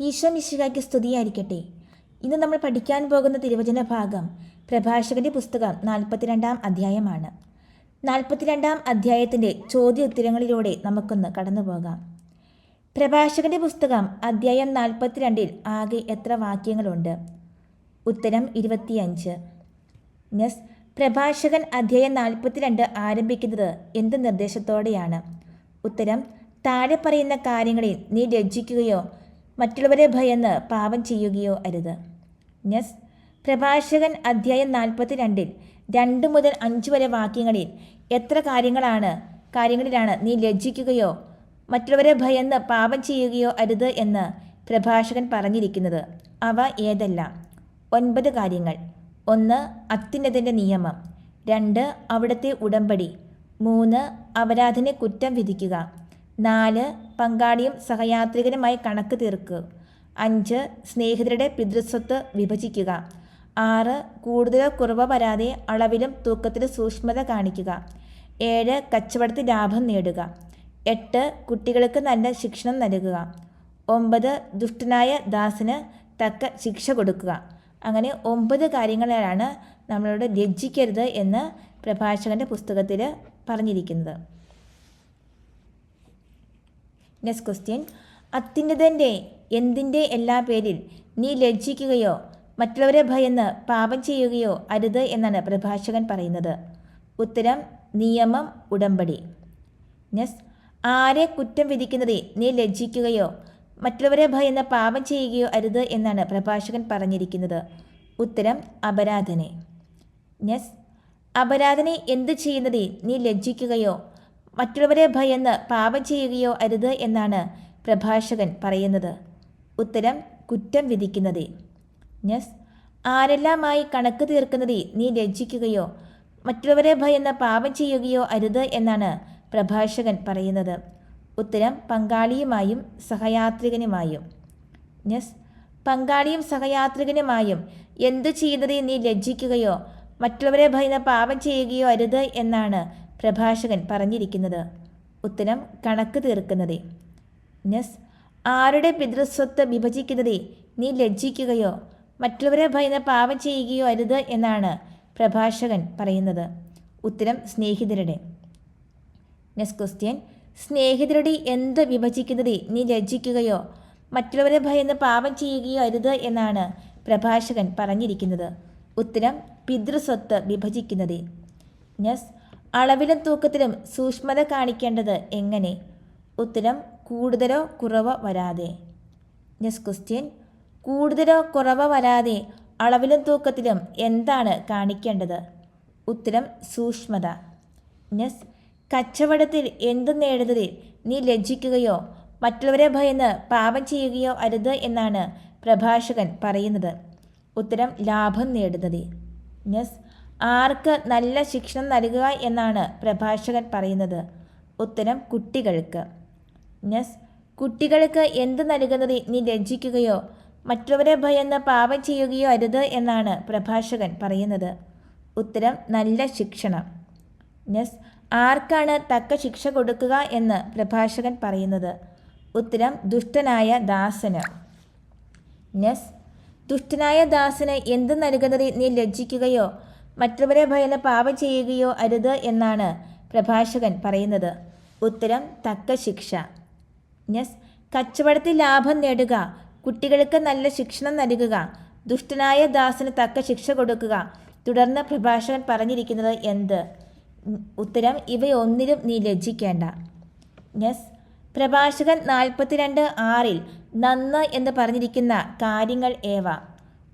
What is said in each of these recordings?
ഈശോ മിശികായ്ക്ക് സ്തുതിയായിരിക്കട്ടെ. ഇന്ന് നമ്മൾ പഠിക്കാൻ പോകുന്ന തിരുവചന ഭാഗം പ്രഭാഷകന്റെ പുസ്തകം നാൽപ്പത്തിരണ്ടാം അധ്യായമാണ്. നാൽപ്പത്തിരണ്ടാം അധ്യായത്തിന്റെ ചോദ്യോത്തരങ്ങളിലൂടെ നമുക്കൊന്ന് കടന്നു പോകാം പ്രഭാഷകന്റെ പുസ്തകം അധ്യായം നാൽപ്പത്തിരണ്ടിൽ ആകെ എത്ര വാക്യങ്ങളുണ്ട്? ഉത്തരം ഇരുപത്തിയഞ്ച്. നെസ് പ്രഭാഷകൻ അധ്യായം നാൽപ്പത്തിരണ്ട് ആരംഭിക്കുന്നത് എന്ത് നിർദ്ദേശത്തോടെയാണ്? ഉത്തരം താഴെ പറയുന്ന കാര്യങ്ങളിൽ നീ ലജ്ജിക്കുകയോ മറ്റുള്ളവരെ ഭയന്ന് പാപം ചെയ്യുകയോ അരുത്. നെസ് പ്രഭാഷകൻ അധ്യായം നാൽപ്പത്തി രണ്ടിൽ രണ്ട് മുതൽ അഞ്ച് വരെ വാക്യങ്ങളിൽ എത്ര കാര്യങ്ങളാണ് കാര്യങ്ങളിലാണ് നീ ലജ്ജിക്കുകയോ മറ്റുള്ളവരെ ഭയന്ന് പാപം ചെയ്യുകയോ അരുത് എന്ന് പ്രഭാഷകൻ പറഞ്ഞിരിക്കുന്നത്. അവ ഏതെല്ലാം? ഒൻപത് കാര്യങ്ങൾ. ഒന്ന് അത്യുന്നതിന്റെ നിയമം. രണ്ട് അവിടുത്തെ ഉടമ്പടി. മൂന്ന് അപരാധിനെ കുറ്റം വിധിക്കുക. നാല് പങ്കാളിയും സഹയാത്രികനുമായി കണക്ക് തീർക്കുക അഞ്ച് സ്നേഹിതരുടെ പിതൃസ്വത്ത് വിഭജിക്കുക. ആറ് കൂടുതലോ കുറവോ വരാതെ അളവിലും തൂക്കത്തിലും സൂക്ഷ്മത കാണിക്കുക. ഏഴ് കച്ചവടത്തിൽ ലാഭം നേടുക. എട്ട് കുട്ടികൾക്ക് നല്ല ശിക്ഷണം നൽകുക. ഒമ്പത് ദുഷ്ടനായ ദാസിന് തക്ക ശിക്ഷ കൊടുക്കുക. അങ്ങനെ ഒമ്പത് കാര്യങ്ങളാണ് നമ്മളോട് ലജ്ജിക്കരുത് എന്ന് പ്രഭാഷകന്റെ പുസ്തകത്തിൽ പറഞ്ഞിരിക്കുന്നത്. നെക്സ്റ്റ് ക്വസ്റ്റ്യൻ അത്യുന്നതന്റെ എന്തിന്റെ എല്ലാ പേരിൽ നീ ലജ്ജിക്കുകയോ മറ്റുള്ളവരെ ഭയന്ന് പാപം ചെയ്യുകയോ അരുത് എന്നാണ് പ്രഭാഷകൻ പറയുന്നത്. ഉത്തരം നിയമം ഉടമ്പടി. നെസ് ആരെ കുറ്റം വിധിക്കുന്നതിൽ നീ ലജ്ജിക്കുകയോ മറ്റുള്ളവരെ ഭയന്ന് പാപം ചെയ്യുകയോ അരുത് എന്നാണ് പ്രഭാഷകൻ പറഞ്ഞിരിക്കുന്നത്. ഉത്തരം അപരാധനെ. നെസ് അപരാധനെ എന്ത് ചെയ്യുന്നതിൽ നീ ലജ്ജിക്കുകയോ മറ്റുള്ളവരെ ഭയന്ന് പാപം ചെയ്യുകയോ അരുത് എന്നാണ് പ്രഭാഷകൻ പറയുന്നത്. ഉത്തരം കുറ്റം വിധിക്കുന്നതേ. യെസ് ആരെല്ലാമായി കണക്ക് തീർക്കുന്നതിൽ നീ ലജ്ജിക്കുകയോ മറ്റുള്ളവരെ ഭയന്ന് പാപം ചെയ്യുകയോ അരുത് എന്നാണ് പ്രഭാഷകൻ പറയുന്നത്. ഉത്തരം പങ്കാളിയുമായും സഹയാത്രികനുമായും. യെസ് പങ്കാളിയും സഹയാത്രികനുമായും എന്തു ചെയ്യുന്നതിൽ നീ ലജ്ജിക്കുകയോ മറ്റുള്ളവരെ ഭയന്ന് പാപം ചെയ്യുകയോ അരുത് എന്നാണ് പ്രഭാഷകൻ പറഞ്ഞിരിക്കുന്നത്. ഉത്തരം കണക്ക് തീർക്കുന്നതേ. നെസ് ആരുടെ പിതൃസ്വത്ത് വിഭജിക്കുന്നതേ നീ ലജ്ജിക്കുകയോ മറ്റുള്ളവരെ ഭയന്ന് പാപം ചെയ്യുകയോ അരുത് എന്നാണ് പ്രഭാഷകൻ പറയുന്നത്. ഉത്തരം സ്നേഹിതരുടെ. നെസ് ക്വസ്റ്റ്യൻ സ്നേഹിതരുടെ എന്ത് വിഭജിക്കുന്നതേ നീ ലജ്ജിക്കുകയോ മറ്റുള്ളവരെ ഭയന്ന് പാപം ചെയ്യുകയോ അരുത് എന്നാണ് പ്രഭാഷകൻ പറഞ്ഞിരിക്കുന്നത്. ഉത്തരം പിതൃസ്വത്ത് വിഭജിക്കുന്നതേ. നെസ് അളവിലും തൂക്കത്തിലും സൂക്ഷ്മത കാണിക്കേണ്ടത് എങ്ങനെ? ഉത്തരം കൂടുതലോ കുറവോ വരാതെ. നെക്സ്റ്റ് ക്വസ്റ്റ്യൻ കൂടുതലോ കുറവോ വരാതെ അളവിലും തൂക്കത്തിലും എന്താണ് കാണിക്കേണ്ടത്? ഉത്തരം സൂക്ഷ്മത. നെസ് കച്ചവടത്തിൽ എന്ത് നേടുന്നതിൽ നീ ലജ്ജിക്കുകയോ മറ്റുള്ളവരെ ഭയന്ന് പാപം ചെയ്യുകയോ അരുത് എന്നാണ് പ്രഭാഷകൻ പറയുന്നത്. ഉത്തരം ലാഭം നേടുന്നത് നെസ് ആർക്ക് നല്ല ശിക്ഷണം നൽകുക എന്നാണ് പ്രഭാഷകൻ പറയുന്നത്. ഉത്തരം കുട്ടികൾക്ക്. നെസ് കുട്ടികൾക്ക് എന്ത് നൽകുന്നത് നീ ലജ്ജിക്കുകയോ മറ്റുള്ളവരെ ഭയന്ന് പാപം ചെയ്യുകയോ അരുത് എന്നാണ് പ്രഭാഷകൻ പറയുന്നത്. ഉത്തരം നല്ല ശിക്ഷണം. നെസ് ആർക്കാണ് തക്ക ശിക്ഷ കൊടുക്കുക എന്ന് പ്രഭാഷകൻ പറയുന്നത്. ഉത്തരം ദുഷ്ടനായ ദാസന്. നെസ് ദുഷ്ടനായ ദാസന് എന്ത് നൽകുന്നത് നീ ലജ്ജിക്കുകയോ മറ്റുള്ളവരെ ഭയന്ന് പാപം ചെയ്യുകയോ അരുത് എന്നാണ് പ്രഭാഷകൻ പറയുന്നത്. ഉത്തരം തക്ക ശിക്ഷ. യെസ് കച്ചവടത്തിൽ ലാഭം നേടുക കുട്ടികൾക്ക് നല്ല ശിക്ഷണം നൽകുക ദുഷ്ടനായ ദാസന് തക്ക ശിക്ഷ കൊടുക്കുക തുടർന്ന് പ്രഭാഷകൻ പറഞ്ഞിരിക്കുന്നത് എന്ത്? ഉത്തരം ഇവയൊന്നിലും നീ ലജ്ജിക്കേണ്ട. യെസ് പ്രഭാഷകൻ നാൽപ്പത്തിരണ്ട് ആറിൽ നന്ന് എന്ന് പറഞ്ഞിരിക്കുന്ന കാര്യങ്ങൾ ഏവ?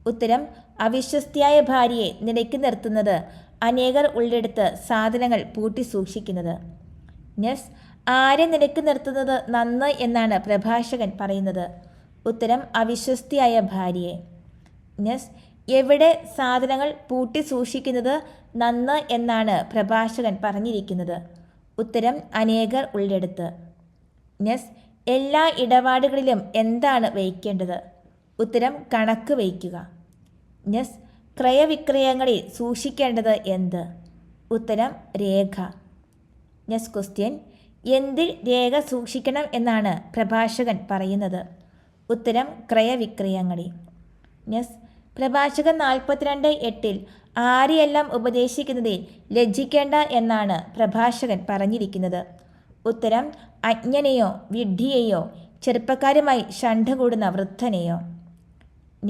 ഉത്തരം അവിശ്വസ്തിയായ ഭാര്യയെ നിലയ്ക്ക് നിർത്തുന്നത് അനേകർ ഉള്ളെടുത്ത് സാധനങ്ങൾ പൂട്ടി സൂക്ഷിക്കുന്നത്. നെസ് ആരെ നിലയ്ക്ക് നിർത്തുന്നത് നന്ന് എന്നാണ് പ്രഭാഷകൻ പറയുന്നത്. ഉത്തരം അവിശ്വസ്തിയായ ഭാര്യയെ നെസ് എവിടെ സാധനങ്ങൾ പൂട്ടി സൂക്ഷിക്കുന്നത് നന്ന് എന്നാണ് പ്രഭാഷകൻ പറഞ്ഞിരിക്കുന്നത്. ഉത്തരം അനേകർ ഉള്ളെടുത്ത് നെസ് എല്ലാ ഇടപാടുകളിലും എന്താണ് വയ്ക്കേണ്ടത്? ഉത്തരം കണക്ക് വയ്ക്കുക നെസ് ക്രയവിക്രയങ്ങളിൽ സൂക്ഷിക്കേണ്ടത് എന്ത്? ഉത്തരം രേഖ. ഞസ് ക്വസ്റ്റ്യൻ എന്തിൽ രേഖ സൂക്ഷിക്കണം എന്നാണ് പ്രഭാഷകൻ പറയുന്നത്? ഉത്തരം ക്രയവിക്രയങ്ങളിൽ. യെസ് പ്രഭാഷകൻ നാൽപ്പത്തിരണ്ട് എട്ടിൽ ആരെയെല്ലാം ഉപദേശിക്കുന്നതിൽ ലജ്ജിക്കേണ്ട എന്നാണ് പ്രഭാഷകൻ പറഞ്ഞിരിക്കുന്നത്. ഉത്തരം അജ്ഞനെയോ വിഡ്ഢിയെയോ ചെറുപ്പക്കാരുമായി ഷണ്ഠ കൂടുന്ന വൃദ്ധനെയോ.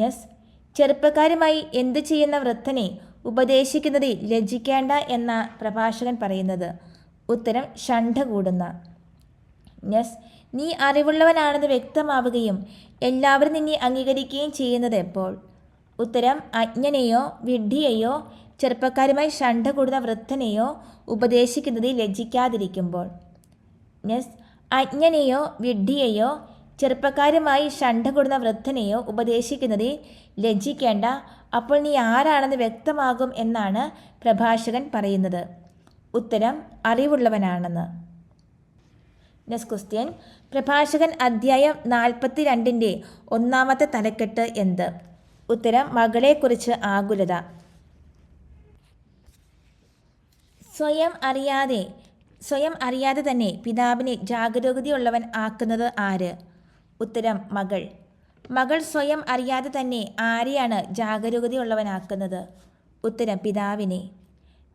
യെസ് ചെറുപ്പക്കാരുമായി എന്തു ചെയ്യുന്ന വൃദ്ധനെ ഉപദേശിക്കുന്നതിൽ ലജ്ജിക്കേണ്ട എന്ന പ്രഭാഷകൻ പറയുന്നത്. ഉത്തരം ഷണ്ഠ കൂടുന്ന. യെസ് നീ അറിവുള്ളവനാണെന്ന് വ്യക്തമാവുകയും എല്ലാവരും നിന്നെ അംഗീകരിക്കുകയും ചെയ്യുന്നത് എപ്പോൾ? ഉത്തരം അജ്ഞനെയോ വിഡ്ഢിയെയോ ചെറുപ്പക്കാരുമായി ഷണ്ട കൂടുന്ന വൃദ്ധനെയോ ഉപദേശിക്കുന്നതിൽ ലജ്ജിക്കാതിരിക്കുമ്പോൾ. യെസ് അജ്ഞനെയോ വിഡ്ഢിയെയോ ചെറുപ്പക്കാരുമായി ഷണ്ട കൂടുന്ന വൃദ്ധനെയോ ഉപദേശിക്കുന്നതിൽ ലജ്ജിക്കേണ്ട അപ്പോൾ നീ ആരാണെന്ന് വ്യക്തമാകും എന്നാണ് പ്രഭാഷകൻ പറയുന്നത്. ഉത്തരം അറിവുള്ളവനാണെന്ന്. Next question. പ്രഭാഷകൻ അധ്യായം നാൽപ്പത്തി രണ്ടിന്റെ ഒന്നാമത്തെ തലക്കെട്ട് എന്ത്? ഉത്തരം മകളെക്കുറിച്ച് ആകുലത. സ്വയം അറിയാതെ സ്വയം അറിയാതെ തന്നെ പിതാവിനെ ജാഗരൂകതയുള്ളവൻ ആക്കുന്നത് ആര്? ഉത്തരം മകൾ. മകൾ സ്വയം അറിയാതെ തന്നെ ആരെയാണ് ജാഗരൂകതയുള്ളവനാക്കുന്നത്? ഉത്തരം പിതാവിനെ.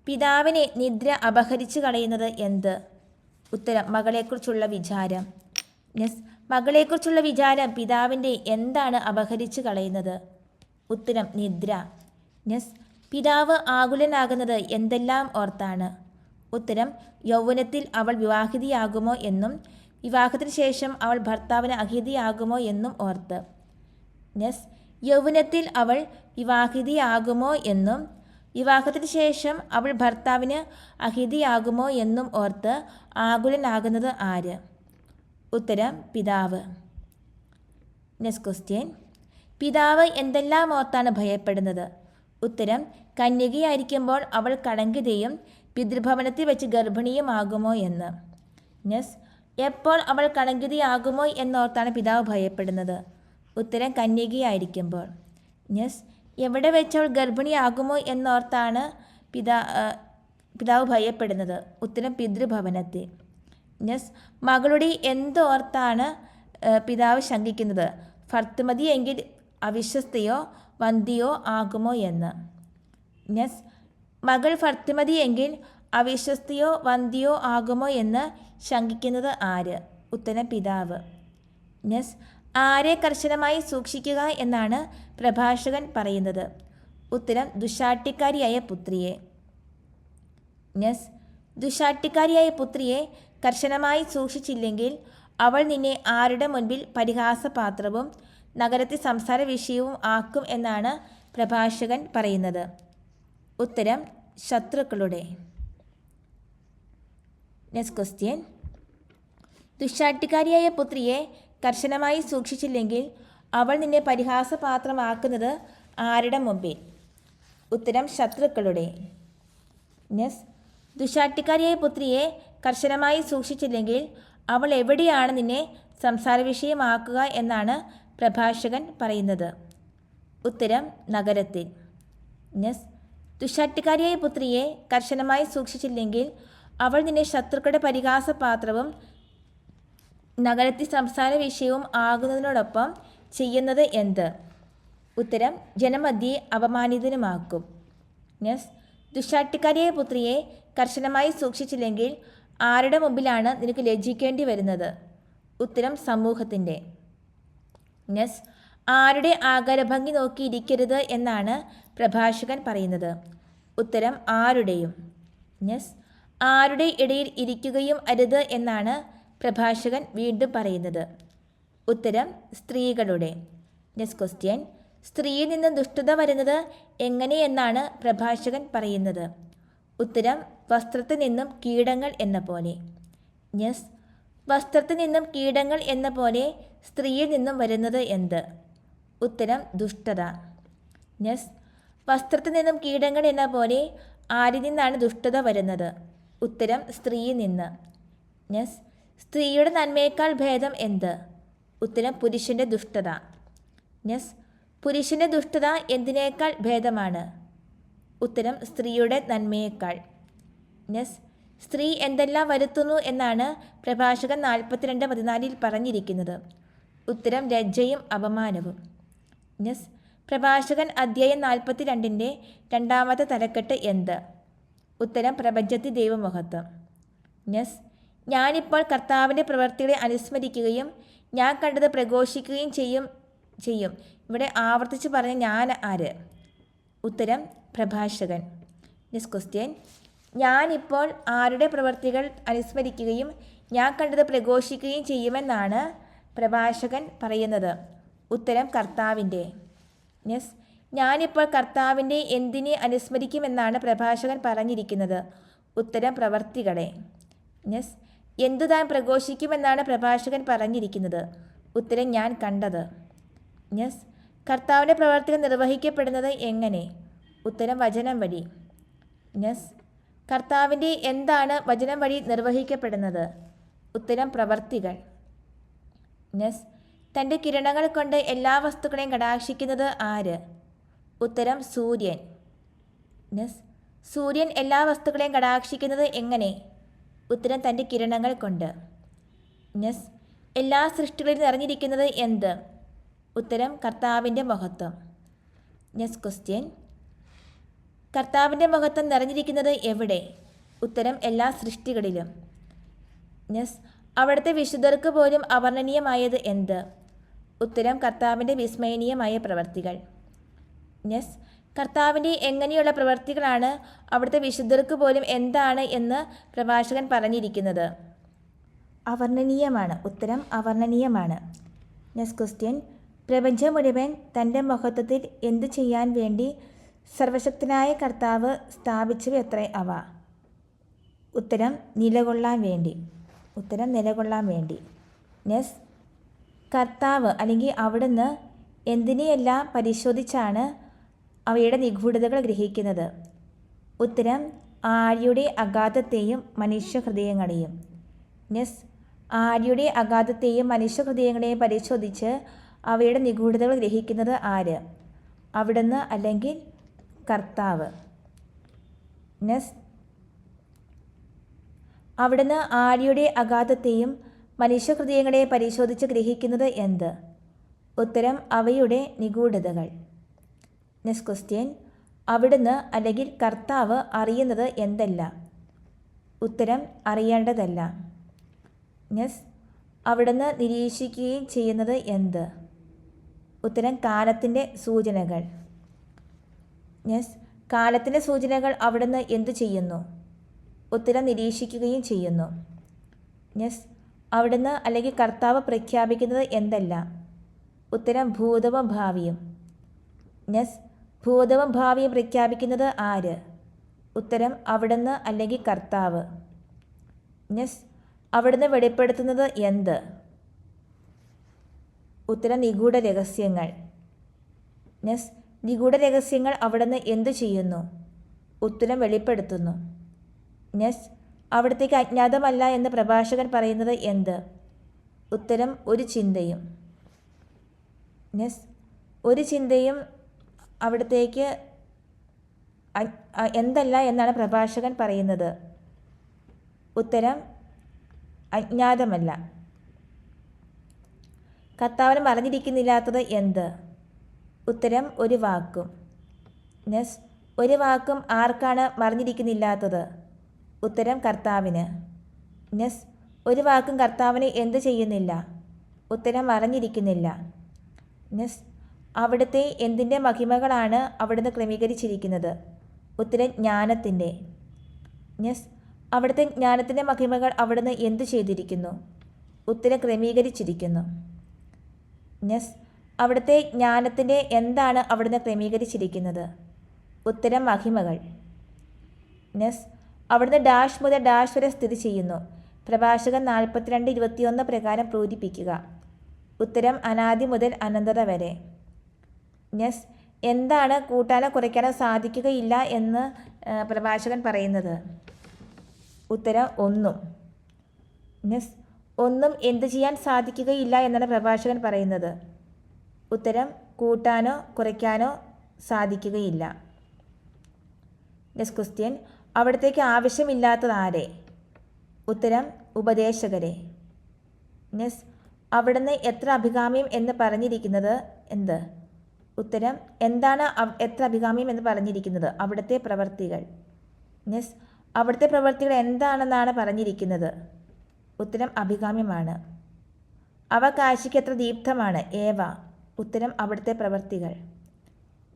പിതാവിനെ നിദ്ര അപഹരിച്ചു കളയുന്നത് എന്ത്? ഉത്തരം മകളെക്കുറിച്ചുള്ള വിചാരം. യെസ് മകളെക്കുറിച്ചുള്ള വിചാരം പിതാവിന്റെ എന്താണ് അപഹരിച്ചു കളയുന്നത്? ഉത്തരം നിദ്ര. യെസ് പിതാവ് ആകുലനാകുന്നത് എന്തെല്ലാം ഓർത്താണ്? ഉത്തരം യൗവനത്തിൽ അവൾ വിവാഹിതയാകുമോ എന്നും വിവാഹത്തിന് ശേഷം അവൾ ഭർത്താവിന് അഹിതിയാകുമോ എന്നും ഓർത്ത്. നെസ് യൗവനത്തിൽ അവൾ വിവാഹിതയാകുമോ എന്നും വിവാഹത്തിന് ശേഷം അവൾ ഭർത്താവിന് അഹിതിയാകുമോ എന്നും ഓർത്ത് ആകുലനാകുന്നത് ആര്? ഉത്തരം പിതാവ്. Next question. പിതാവ് എന്തെല്ലാം ഓർത്താണ് ഭയപ്പെടുന്നത്? ഉത്തരം കന്യകയായിരിക്കുമ്പോൾ അവൾ കടങ്കിതയും പിതൃഭവനത്തിൽ വെച്ച് ഗർഭിണിയുമാകുമോ എന്ന്. യെസ് എപ്പോൾ അവൾ കണങ്കിതിയാകുമോ എന്നോർത്താണ് പിതാവ് ഭയപ്പെടുന്നത്. ഉത്തരം കന്യകയായിരിക്കുമ്പോൾ. യെസ് എവിടെ വെച്ച് അവൾ ഗർഭിണിയാകുമോ എന്നോർത്താണ് പിതാ പിതാവ് ഭയപ്പെടുന്നത്. ഉത്തരം പിതൃഭവനത്തിൽ. യെസ് മകളുടെ എന്തോർത്താണ് പിതാവ് ശങ്കിക്കുന്നത്. ഭർത്തുമതി എങ്കിൽ അവിശ്വസ്തയോ വന്തിയോ ആകുമോ എന്ന്. യെസ് മകൾ ഭർത്തുമതി എങ്കിൽ അവിശ്വസ്തയോ വന്തിയോ ആകുമോ എന്ന് ശങ്കിക്കുന്നത് ആര്? ഉത്തരം പിതാവ്. യെസ് ആരെ കർശനമായി സൂക്ഷിക്കുക എന്നാണ് പ്രഭാഷകൻ പറയുന്നത്. ഉത്തരം ദുശാട്ടിക്കാരിയായ പുത്രിയെ. യെസ് ദുശാട്ടിക്കാരിയായ പുത്രിയെ കർശനമായി സൂക്ഷിച്ചില്ലെങ്കിൽ അവൾ നിന്നെ ആരുടെ മുൻപിൽ പരിഹാസപാത്രവും നഗരത്തെ സംസാര വിഷയവും ആക്കും എന്നാണ് പ്രഭാഷകൻ പറയുന്നത്. ഉത്തരം ശത്രുക്കളുടെ. നെക്സ്റ്റ് ക്വസ്റ്റ്യൻ ദുഷാട്ടിക്കാരിയായ പുത്രിയെ കർശനമായി സൂക്ഷിച്ചില്ലെങ്കിൽ അവൾ നിന്നെ പരിഹാസപാത്രമാക്കുന്നത് ആരുടെ മുമ്പിൽ? ഉത്തരം ശത്രുക്കളുടെ. നെസ് ദുഷാട്ടിക്കാരിയായ പുത്രിയെ കർശനമായി സൂക്ഷിച്ചില്ലെങ്കിൽ അവൾ എവിടെയാണ് നിന്നെ സംസാര വിഷയമാക്കുക എന്നാണ് പ്രഭാഷകൻ പറയുന്നത്. ഉത്തരം നഗരത്തിൽ. നെസ് ദുഷാട്ടിക്കാരിയായ പുത്രിയെ കർശനമായി സൂക്ഷിച്ചില്ലെങ്കിൽ അവൾ നിന്നെ ശത്രുക്കളുടെ പരിഹാസപാത്രവും നഗരത്തിൽ സംസാര വിഷയവും ആകുന്നതിനോടൊപ്പം ചെയ്യുന്നത് എന്ത്? ഉത്തരം ജനമധ്യയെ അപമാനിതനുമാക്കും. യെസ് ദുശാട്ടിക്കാരിയായ പുത്രിയെ കർശനമായി സൂക്ഷിച്ചില്ലെങ്കിൽ ആരുടെ മുമ്പിലാണ് നിനക്ക് ലജ്ജിക്കേണ്ടി വരുന്നത്? ഉത്തരം സമൂഹത്തിന്റെ. യെസ് ആരുടെ ആകാരഭംഗി നോക്കിയിരിക്കരുത് എന്നാണ് പ്രഭാഷകൻ പറയുന്നത്. ഉത്തരം ആരുടെയും. യെസ് ആരുടെ ഇടയിൽ ഇരിക്കുകയും അരുത് എന്നാണ് പ്രഭാഷകൻ വീണ്ടും പറയുന്നത്. ഉത്തരം സ്ത്രീകളുടെ. നെക്സ്റ്റ് ക്വസ്റ്റ്യൻ സ്ത്രീയിൽ നിന്ന് ദുഷ്ടത വരുന്നത് എങ്ങനെയെന്നാണ് പ്രഭാഷകൻ പറയുന്നത്. ഉത്തരം വസ്ത്രത്തിൽ നിന്നും കീടങ്ങൾ എന്ന പോലെ. യെസ് വസ്ത്രത്തിൽ നിന്നും കീടങ്ങൾ എന്ന പോലെ സ്ത്രീയിൽ നിന്നും വരുന്നത് എന്ത്? ഉത്തരം ദുഷ്ടത. യെസ് വസ്ത്രത്തിൽ നിന്നും കീടങ്ങൾ എന്ന പോലെ ആരിൽ നിന്നാണ് ദുഷ്ടത വരുന്നത്? ഉത്തരം സ്ത്രീയിൽ നിന്ന്. യെസ് സ്ത്രീയുടെ നന്മയേക്കാൾ ഭേദം എന്ത്? ഉത്തരം പുരുഷന്റെ ദുഷ്ടത. യെസ് പുരുഷന്റെ ദുഷ്ടത എന്തിനേക്കാൾ ഭേദമാണ്? ഉത്തരം സ്ത്രീയുടെ നന്മയേക്കാൾ. യെസ് സ്ത്രീ എന്തെല്ലാം വരുത്തുന്നു എന്നാണ് പ്രഭാഷകൻ നാൽപ്പത്തിരണ്ട് പതിനാലിൽ പറഞ്ഞിരിക്കുന്നത്. ഉത്തരം ലജ്ജയും അപമാനവും. യെസ് പ്രഭാഷകൻ അധ്യായം നാൽപ്പത്തി രണ്ടിന്റെ രണ്ടാമത്തെ തലക്കെട്ട് എന്ത്? ഉത്തരം പ്രപഞ്ചത്തിൽ ദൈവമഹത്വം. യെസ് ഞാനിപ്പോൾ കർത്താവിന്റെ പ്രവൃത്തികളെ അനുസ്മരിക്കുകയും ഞാൻ കണ്ടത് പ്രഘോഷിക്കുകയും ചെയ്യും ചെയ്യും. ഇവിടെ ആവർത്തിച്ച് പറഞ്ഞ ഞാൻ ആര്? ഉത്തരം പ്രഭാഷകൻ. Next question. ഞാനിപ്പോൾ ആരുടെ പ്രവൃത്തികൾ അനുസ്മരിക്കുകയും ഞാൻ കണ്ടത് പ്രഘോഷിക്കുകയും ചെയ്യുമെന്നാണ് പ്രഭാഷകൻ പറയുന്നത്. ഉത്തരം കർത്താവിന്റെ. യെസ് ഞാനിപ്പോൾ കർത്താവിന്റെ എന്തിനെ അനുസ്മരിക്കുമെന്നാണ് പ്രഭാഷകൻ പറഞ്ഞിരിക്കുന്നത്. ഉത്തരം പ്രവർത്തികളെ. യെസ് എന്തു താൻ പ്രഘോഷിക്കുമെന്നാണ് പ്രഭാഷകൻ പറഞ്ഞിരിക്കുന്നത്. ഉത്തരം ഞാൻ കണ്ടത്. യെസ് കർത്താവിന്റെ പ്രവർത്തികൾ നിർവഹിക്കപ്പെടുന്നത് എങ്ങനെ? ഉത്തരം വചനം വഴി. യെസ് കർത്താവിന്റെ എന്താണ് വചനം വഴി നിർവഹിക്കപ്പെടുന്നത്? ഉത്തരം പ്രവർത്തികൾ. യെസ് തന്റെ കിരണങ്ങൾ കൊണ്ട് എല്ലാ വസ്തുക്കളെയും കടാക്ഷിക്കുന്നത് ആര്? ഉത്തരം സൂര്യൻ. മീൻസ് സൂര്യൻ എല്ലാ വസ്തുക്കളെയും കടാക്ഷിക്കുന്നത് എങ്ങനെ? ഉത്തരം തന്റെ കിരണങ്ങൾ കൊണ്ട്. മീൻസ് എല്ലാ സൃഷ്ടികളിലും നിറഞ്ഞിരിക്കുന്നത് എന്ത്? ഉത്തരം കർത്താവിന്റെ മഹത്വം യെസ് ക്വസ്റ്റ്യൻ കർത്താവിന്റെ മഹത്വം നിറഞ്ഞിരിക്കുന്നത് എവിടെ? ഉത്തരം എല്ലാ സൃഷ്ടികളിലും. യെസ് അവിടുത്തെ വിശുദ്ധർക്ക് പോലും അവർണനീയമായത് എന്ത്? ഉത്തരം കർത്താവിന്റെ വിസ്മയനീയമായ പ്രവർത്തികൾ. യെസ് കർത്താവിന്റെ എങ്ങനെയുള്ള പ്രവർത്തികളാണ് അവിടുത്തെ വിശുദ്ധർക്ക് പോലും എന്താണ് എന്ന് പ്രഭാഷകൻ പറഞ്ഞിരിക്കുന്നത്. അവർണനീയമാണ്. ഉത്തരം അവർണനീയമാണ്. നെസ് ക്വസ്റ്റ്യൻ പ്രപഞ്ചം മുഴുവൻ തന്റെ മഹത്വത്തിൽ എന്തു ചെയ്യാൻ വേണ്ടി സർവശക്തനായ കർത്താവ് സ്ഥാപിച്ചു എത്ര അവ? ഉത്തരം നിലകൊള്ളാൻ വേണ്ടി. ഉത്തരം നിലകൊള്ളാൻ വേണ്ടി. നെസ് കർത്താവ് അല്ലെങ്കിൽ അവിടുന്ന് എന്തിനെയെല്ലാം പരിശോധിച്ചാണ് അവയുടെ നിഗൂഢതകൾ ഗ്രഹിക്കുന്നത്. ഉത്തരം ആര്യയുടെ അഗാധത്തെയും മനുഷ്യഹൃദയങ്ങളെയും. നെസ് ആര്യയുടെ അഗാധത്തെയും മനുഷ്യഹൃദയങ്ങളെയും പരിശോധിച്ച് അവയുടെ നിഗൂഢതകൾ ഗ്രഹിക്കുന്നത് ആര്? അവിടുന്ന് അല്ലെങ്കിൽ കർത്താവ്. നെസ് അവിടുന്ന് ആര്യയുടെ അഗാധത്തെയും മനുഷ്യഹൃദയങ്ങളെ പരിശോധിച്ച് ഗ്രഹിക്കുന്നത് എന്ത്? ഉത്തരം അവയുടെ നിഗൂഢതകൾ. നെക്സ്റ്റ് ക്വസ്റ്റ്യൻ അവിടുന്ന് അല്ലെങ്കിൽ കർത്താവ് അറിയുന്നത് എന്തല്ല? ഉത്തരം അറിയേണ്ടതല്ല. നെസ് അവിടുന്ന് നിരീക്ഷിക്കുകയും ചെയ്യുന്നത് എന്ത്? ഉത്തരം കാലത്തിന്റെ സൂചനകൾ. നെസ് കാലത്തിന്റെ സൂചനകൾ അവിടുന്ന് എന്തു ചെയ്യുന്നു? ഉത്തരം നിരീക്ഷിക്കുകയും ചെയ്യുന്നു. നെസ് അവിടുന്ന് അല്ലെങ്കിൽ കർത്താവ് പ്രഖ്യാപിക്കുന്നത് എന്തല്ല? ഉത്തരം ഭൂതവും ഭാവിയും. യെസ് ഭൂതവും ഭാവിയും പ്രഖ്യാപിക്കുന്നത് ആര്? ഉത്തരം അവിടുന്ന് അല്ലെങ്കിൽ കർത്താവ്. യെസ് അവിടുന്ന് വെളിപ്പെടുത്തുന്നത് എന്ത്? ഉത്തരം നിഗൂഢ രഹസ്യങ്ങൾ. നെസ് നിഗൂഢ രഹസ്യങ്ങൾ അവിടുന്ന് എന്ത് ചെയ്യുന്നു? ഉത്തരം വെളിപ്പെടുത്തുന്നു. നെസ് അവിടത്തേക്ക് അജ്ഞാതമല്ല എന്ന് പ്രഭാഷകൻ പറയുന്നത് എന്ത്? ഉത്തരം ഒരു ചിന്തയും. നെസ് ഒരു ചിന്തയും അവിടത്തേക്ക് എന്തല്ല എന്നാണ് പ്രഭാഷകൻ പറയുന്നത്. ഉത്തരം അജ്ഞാതമല്ല. കർത്താവിന് മറിഞ്ഞിരിക്കുന്നില്ലാത്തത് എന്ത്? ഉത്തരം ഒരു വാക്കും. നെസ് ഒരു വാക്കും ആർക്കാണ് മറിഞ്ഞിരിക്കുന്നില്ലാത്തത്? ഉത്തരം കർത്താവിന്. നെസ് ഒരു വാക്കും കർത്താവിന് എന്ത് ചെയ്യുന്നില്ല? ഉത്തരം മറഞ്ഞിരിക്കുന്നില്ല നെസ് അവിടുത്തെ എന്തിന്റെ മഹിമകളാണ് അവിടുന്ന് ക്രമീകരിച്ചിരിക്കുന്നത്? ഉത്തരം ജ്ഞാനത്തിന്റെ യെസ് അവിടുത്തെ ജ്ഞാനത്തിന്റെ മഹിമകൾ അവിടുന്ന് എന്തു ചെയ്തിരിക്കുന്നു? ഉത്തരം ക്രമീകരിച്ചിരിക്കുന്നു. യെസ് അവിടുത്തെ ജ്ഞാനത്തിന്റെ എന്താണ് അവിടുന്ന് ക്രമീകരിച്ചിരിക്കുന്നത്? ഉത്തരം മഹിമകൾ. യെസ് അവിടുന്ന് ഡാഷ് മുതൽ ഡാഷ് വരെ സ്ഥിതി ചെയ്യുന്നു. പ്രഭാഷകൻ നാൽപ്പത്തിരണ്ട് ഇരുപത്തിയൊന്ന് പ്രകാരം പ്രൂരിപ്പിക്കുക ഉത്തരം അനാദി മുതൽ അനന്തത വരെ. യെസ് എന്താണ് കൂട്ടാനോ കുറയ്ക്കാനോ സാധിക്കുകയില്ല എന്ന് പ്രഭാഷകൻ പറയുന്നത്? ഉത്തരം ഒന്നും. യെസ് ഒന്നും എന്ത് ചെയ്യാൻ സാധിക്കുകയില്ല എന്നാണ് പ്രഭാഷകൻ പറയുന്നത്. ഉത്തരം കൂട്ടാനോ കുറയ്ക്കാനോ സാധിക്കുകയില്ല. നെക്സ്റ്റ് ക്വസ്റ്റ്യൻ അവിടത്തേക്ക് ആവശ്യമില്ലാത്തത് ആരെ? ഉത്തരം ഉപദേശകരെ. നെസ് അവിടുന്ന് എത്ര അഭികാമ്യം എന്ന് പറഞ്ഞിരിക്കുന്നത് എന്ത്? ഉത്തരം എന്താണ് എത്ര അഭികാമ്യം എന്ന് പറഞ്ഞിരിക്കുന്നത്? അവിടുത്തെ പ്രവർത്തികൾ. നെസ് അവിടുത്തെ പ്രവർത്തികൾ എന്താണെന്നാണ് പറഞ്ഞിരിക്കുന്നത്? ഉത്തരം അഭികാമ്യമാണ്. അവ കാശിക്ക് എത്ര ദീപ്തമാണ്? ഏവ. ഉത്തരം അവിടുത്തെ പ്രവർത്തികൾ.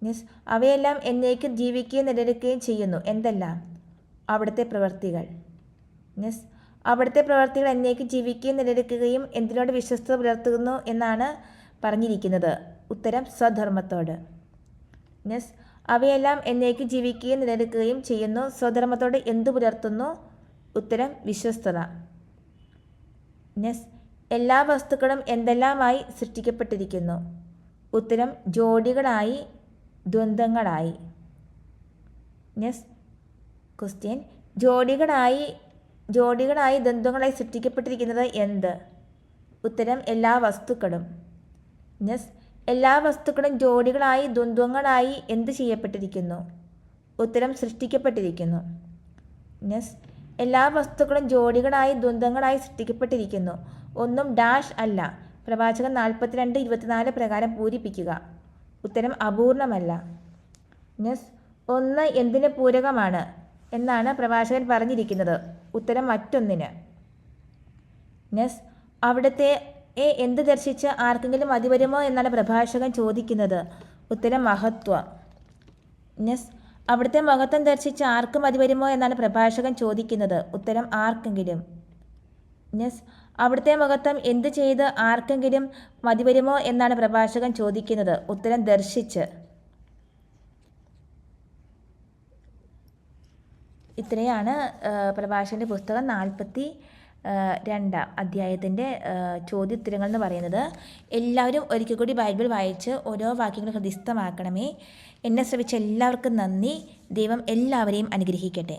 മീൻസ് അവയെല്ലാം എന്നേക്കും ജീവിക്കുകയും നിലനിൽക്കുകയും ചെയ്യുന്നു. എന്തെല്ലാം? അവിടുത്തെ പ്രവർത്തികൾ. മീൻസ് അവിടുത്തെ പ്രവർത്തികൾ എന്നേക്കും ജീവിക്കുകയും നിലനിൽക്കുകയും എന്തിനോട് വിശ്വസ്തത പുലർത്തുന്നു എന്നാണ് പറഞ്ഞിരിക്കുന്നത്. ഉത്തരം സ്വധർമ്മത്തോട്. നെസ് അവയെല്ലാം എന്നേക്ക് ജീവിക്കുകയും നിലനിൽക്കുകയും ചെയ്യുന്നു. സ്വധർമ്മത്തോട് എന്തു പുലർത്തുന്നു? ഉത്തരം വിശ്വസ്തത. നെസ് എല്ലാ വസ്തുക്കളും എന്തെല്ലാമായി സൃഷ്ടിക്കപ്പെട്ടിരിക്കുന്നു? ഉത്തരം ജോഡികളായി ദ്വന്ദ്ങ്ങളായി നെസ് ക്വസ്റ്റ്യൻ ജോഡികളായി ജോഡികളായി ദ്വന്ദ്ങ്ങളായി സൃഷ്ടിക്കപ്പെട്ടിരിക്കുന്നത് എന്ത്? ഉത്തരം എല്ലാ വസ്തുക്കളും. നെസ് എല്ലാ വസ്തുക്കളും ജോഡികളായി ദ്വന്ദ്വങ്ങളായി എന്ത് ചെയ്യപ്പെട്ടിരിക്കുന്നു? ഉത്തരം സൃഷ്ടിക്കപ്പെട്ടിരിക്കുന്നു. നെസ് എല്ലാ വസ്തുക്കളും ജോഡികളായി ദ്വന്ദ്ങ്ങളായി സൃഷ്ടിക്കപ്പെട്ടിരിക്കുന്നു. ഒന്നും ഡാഷ് അല്ല. പ്രവാചകൻ നാൽപ്പത്തിരണ്ട് ഇരുപത്തിനാല് പ്രകാരം പൂരിപ്പിക്കുക. ഉത്തരം അപൂർണമല്ല. നെസ് ഒന്ന് എന്തിന് പൂരകമാണ് എന്നാണ് പ്രവാചകൻ പറഞ്ഞിരിക്കുന്നത്. ഉത്തരം മറ്റൊന്നിന്. നെസ് അവിടുത്തെ എ എന്ത് ദർശിച്ച് ആർക്കെങ്കിലും മതി വരുമോ എന്നാണ് പ്രഭാഷകൻ ചോദിക്കുന്നത്. ഉത്തരം മഹത്വം. നെസ് അവിടുത്തെ മഹത്വം ദർശിച്ച് ആർക്ക് മതി വരുമോ എന്നാണ് പ്രഭാഷകൻ ചോദിക്കുന്നത്. ഉത്തരം ആർക്കെങ്കിലും. നെസ് അവിടുത്തെ മഹത്വം എന്ത് ചെയ്ത് ആർക്കെങ്കിലും മതി വരുമോ എന്നാണ് പ്രഭാഷകൻ ചോദിക്കുന്നത്. ഉത്തരം ദർശിച്ച്. ഇത്രയാണ് പ്രഭാഷകന്റെ പുസ്തകം നാൽപ്പത്തി രണ്ടാം അധ്യായത്തിന്റെ ചോദ്യോത്തരങ്ങൾ എന്ന് പറയുന്നത് എല്ലാവരും ഒരിക്കൽ കൂടി ബൈബിൾ വായിച്ച് ഓരോ വാക്യങ്ങൾ ഹൃദിസ്ഥമാക്കണമേ. എന്നെ ശ്രമിച്ച എല്ലാവർക്കും നന്ദി. ദൈവം എല്ലാവരെയും അനുഗ്രഹിക്കട്ടെ.